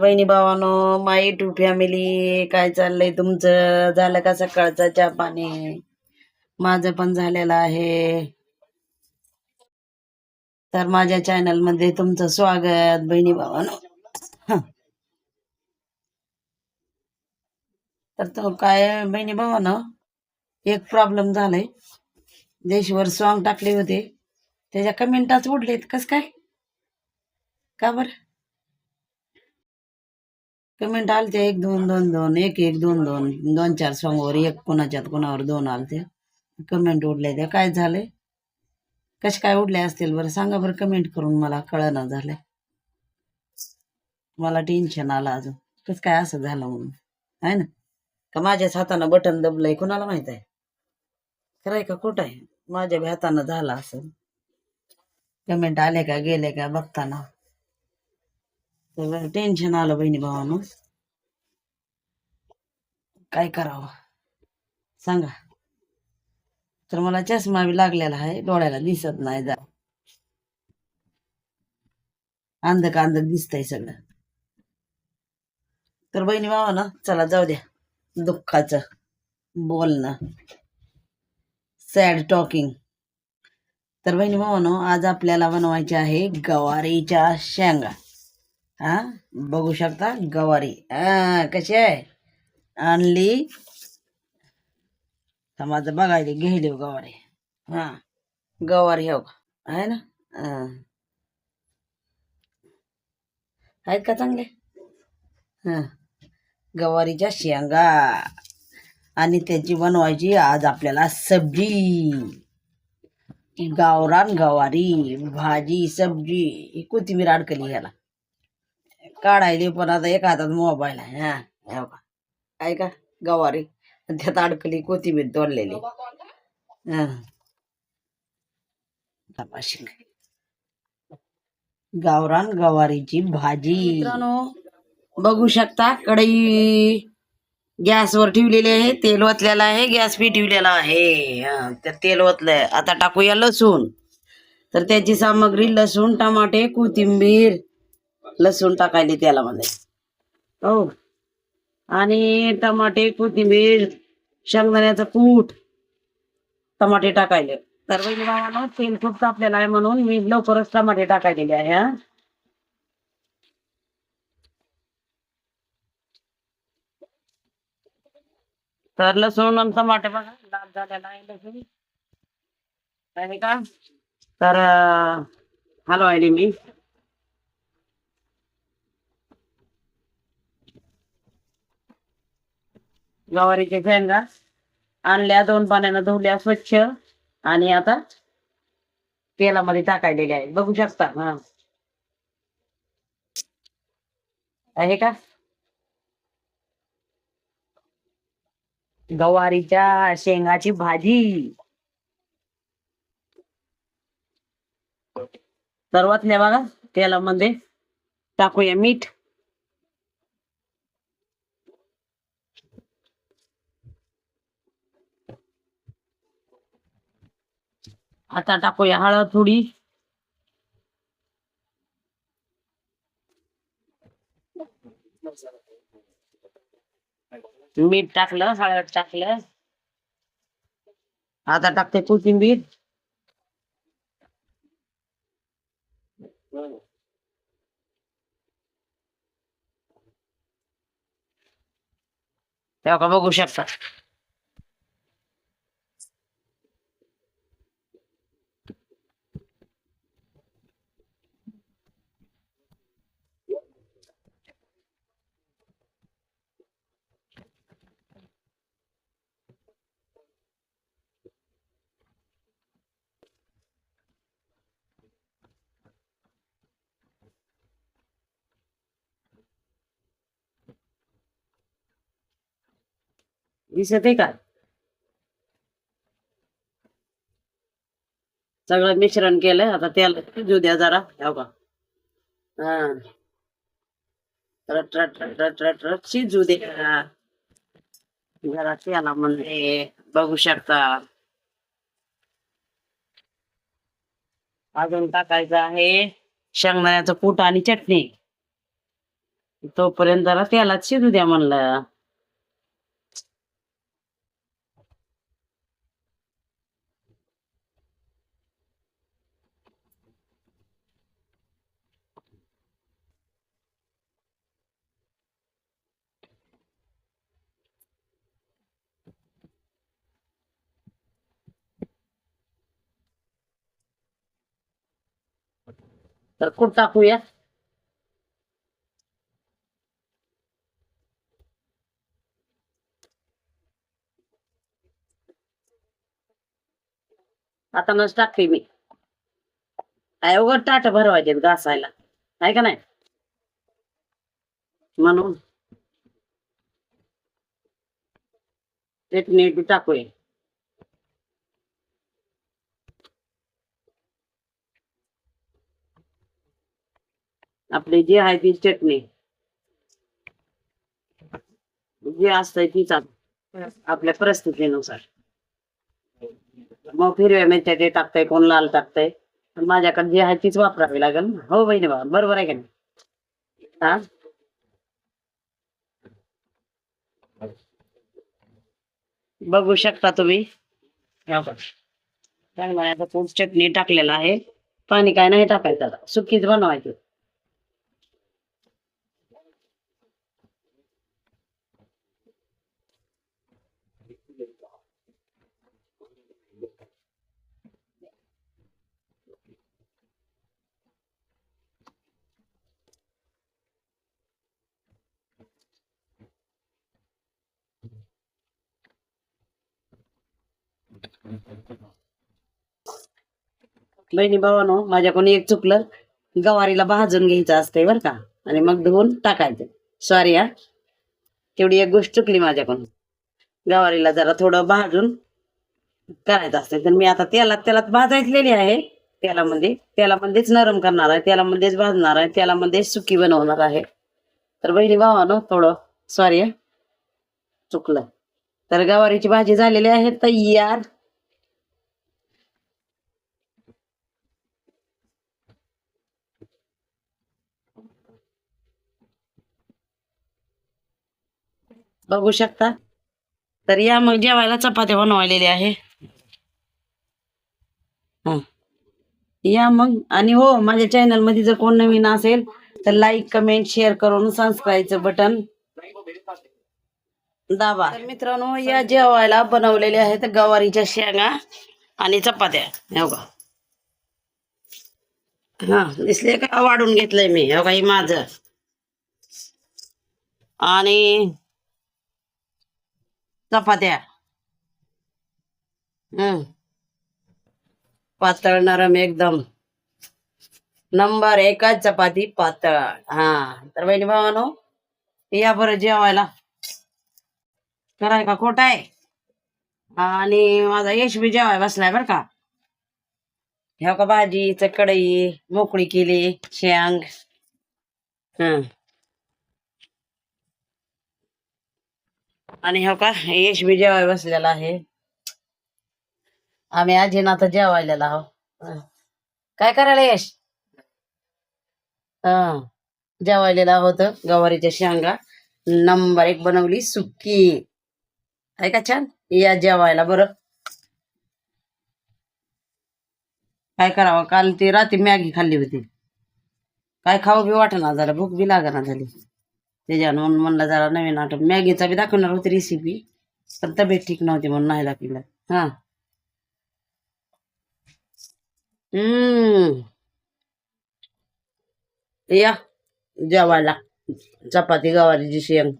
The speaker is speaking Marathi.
बहिणी भावानो माय टू फॅमिली काय चाललंय तुमचं? झालं का सकाळचा चहा पाणी? माझं पण झालेलं आहे. तर माझ्या चॅनलमध्ये तुमचं स्वागत बहिणी भावानो. तर तो काय बहिणी भावानो एक प्रॉब्लेम झालाय. देशवर सॉंग टाकले होते. त्याच्या कमेंटाच उडलेत कस काय? का बरं? कमेंट आलते एक दोन दोन दोन एक एक दोन दोन दोन चार सॉंगवर एक कोणाच्यात कोणावर दोन आलते. कमेंट उडले ते. काय झाले? कसे काय उडले असतील बरं? सांगा बरं कमेंट करून मला. कळना झालं मला टेन्शन आलं अजून. कसं काय असं झालं म्हणून? आहे ना? का माझ्याच हातानं बटन दबलंय? कोणाला माहीत आहे? खरंय का? खोटं आहे माझ्या बी हातानं झालं असं. कमेंट आले का? गेले का? बघताना. टेन्शन आलं बहिणी भावानं काय करावं? सांगा. तर मला चष्मा बी लागलेला आहे डोळ्याला दिसत नाही जा. अंधक अंधक दिसतंय सगळं. तर बहिणी भावानं चला जाऊ द्या. दुःखाचं बोलणं. सॅड टॉकिंग तर बहिणी भावानो आज आपल्याला बनवायचे आहे गवारीच्या शेंगा. हा? बघू शकता? गवारी. हा कशी आहे? आणली. समाज बघायली घेली हो गवारी. हा गवारी हो का? आहे ना? आहेत का चांगले? हा. गवारीच्या शेंगा. आणि त्याची बनवायची आज आपल्याला सब्जी. गावरान गवारी भाजी सब्जी ही कोथिंबीर अडकली ह्याला. काढायली पण आता एक हातात मोबाईल आहे हा. हो का आहे का गवारी. आणि त्यात अडकली कोथिंबीर तोडलेली. हा. तपाशी. गावरान गवारीची भाजी. बघू शकता कढई गॅसवर ठेवलेली आहे तेल ओतलेलं आहे गॅस बी ठेवलेला आहे. हा, त्या तेल ओतलंय. आता टाकूया लसूण. तर त्याची सामग्री लसूण टमाटे कोथिंबीर लसूण टाकायली तेलामध्ये हो. आणि टमाटे कोथिंबीर शेंगदाण्याचं कूट टमाटे टाकायले. तर बहिणी भावानं तेल खूप तापलेलं आहे म्हणून मी लवकरच टमाटे टाकायलेले आहे हा. तर लसूण आणि टमाटे बघा लाल झालेला आहे लसूण. आहे का? तर हलवायले मी. गवारीच्या शेंगा आणल्या दोन पाण्यानं धुवल्या स्वच्छ. आणि आता तेलामध्ये टाकायलेले आहे बघू शकता. हा. आहे का? गवारीच्या शेंगाची भाजी. सर्वातल्या बघा तेलामध्ये टाकूया मीठ. आता टाकूया हळद थोडी. मीठ टाकलं हळद टाकलं. आता टाकते कोथिंबीर. तेव्हा का बघू शकता. दिसत आहे का? सगळं मिश्रण केलंय आता त्याला शिजू द्या जरा हो का हा. रट रट रट रट रट शिजू द्या जरा त्याला म्हणजे बघू शकता. अजून टाकायचं आहे शेंगदाण्याचं कूट आणि चटणी. तोपर्यंत जरा तेलात शिजू द्या म्हणलं. तर कुठं टाकूया? आता नच टाकते मी. काय उघड ताट भरवायचे घासायला. आहे का नाही? म्हणून. नीट बी टाकूया. आपली जी आहे ती चटणी. जी असतंय तीच आपल्या परिस्थितीनुसार. मग हिरव्या मिरच्या ते टाकतंय कोण लाल टाकताय. माझ्याकडे जी आहे तीच वापरावी लागेल हो बहिणी बा बरोबर आहे का नाही? हा? बघू शकता तुम्ही. चांगला चटणी टाकलेला आहे. पाणी काय नाही टाकायचं सुकीच बनवायचं. बहिणी भावानो माझ्याकडून एक चुकलं गवारीला भाजून घ्यायचं असतंय बरं का. आणि मग धुवून टाकायचं. सॉरी हा. तेवढी एक गोष्ट चुकली माझ्याकडून गवारीला जरा थोडं भाजून करायचं असतंय. तर मी आता तेलात तेलात भाजायचलेली आहे. तेलामध्ये म्हणजे- तेलामध्येच नरम करणार आहे. तेलामध्येच भाजणार आहे. तेलामध्येच सुकी बनवणार आहे. तर बहिणी भावानो थोडं सॉरी चुकलं. तर गवारीची भाजी झालेली आहे तयार. बघू शकता. तर या मग जेवायला चपात्या बनवलेली आहे. हा. या मग आणि हो माझ्या चॅनलमध्ये जर कोण नवीन असेल तर लाईक कमेंट शेअर करून सबस्क्राईबचं बटन दाबा. तर मित्रांनो या जेवायला बनवलेले आहेत गवारीच्या शेंगा आणि चपात्या. हो का हा दिसले का? वाढून घेतलंय मी. हो का हे माझं. आणि चपात्या. हम्म. पातळ नरम एकदम. नंबर एकच चपाती पातळ. हा. तर बहिणी भावानो या बरं जेवायला. कराय का खोट आहे? आणि माझा यशवी जेवाय बसलाय बर का? ह्या का भाजी कढई मोकळी केली शेंग. हम्म. आणि हो का यश बी जेवाय बसलेला आहे. आम्ही आजीना आता जेवायला आहो काय करायला यश? हा जेवायला आहोत गवारीच्या शेंगा. नंबर एक बनवली सुक्की आहे का छान? या जेवायला बरं. काय करावं? काल ती रात्री मॅगी खाल्ली होती. काय खाऊ बी वाटना झालं भूक बी लागना झाली. त्याच्यानं म्हणलं जरा नवीन आठवण. मॅगीचा बी दाखवणार होती रेसिपी पण तब्येत ठीक नव्हती म्हणून नाही दाखवलं. हा. हम्म. या जेवायला. चपाती गवारीची शेंग.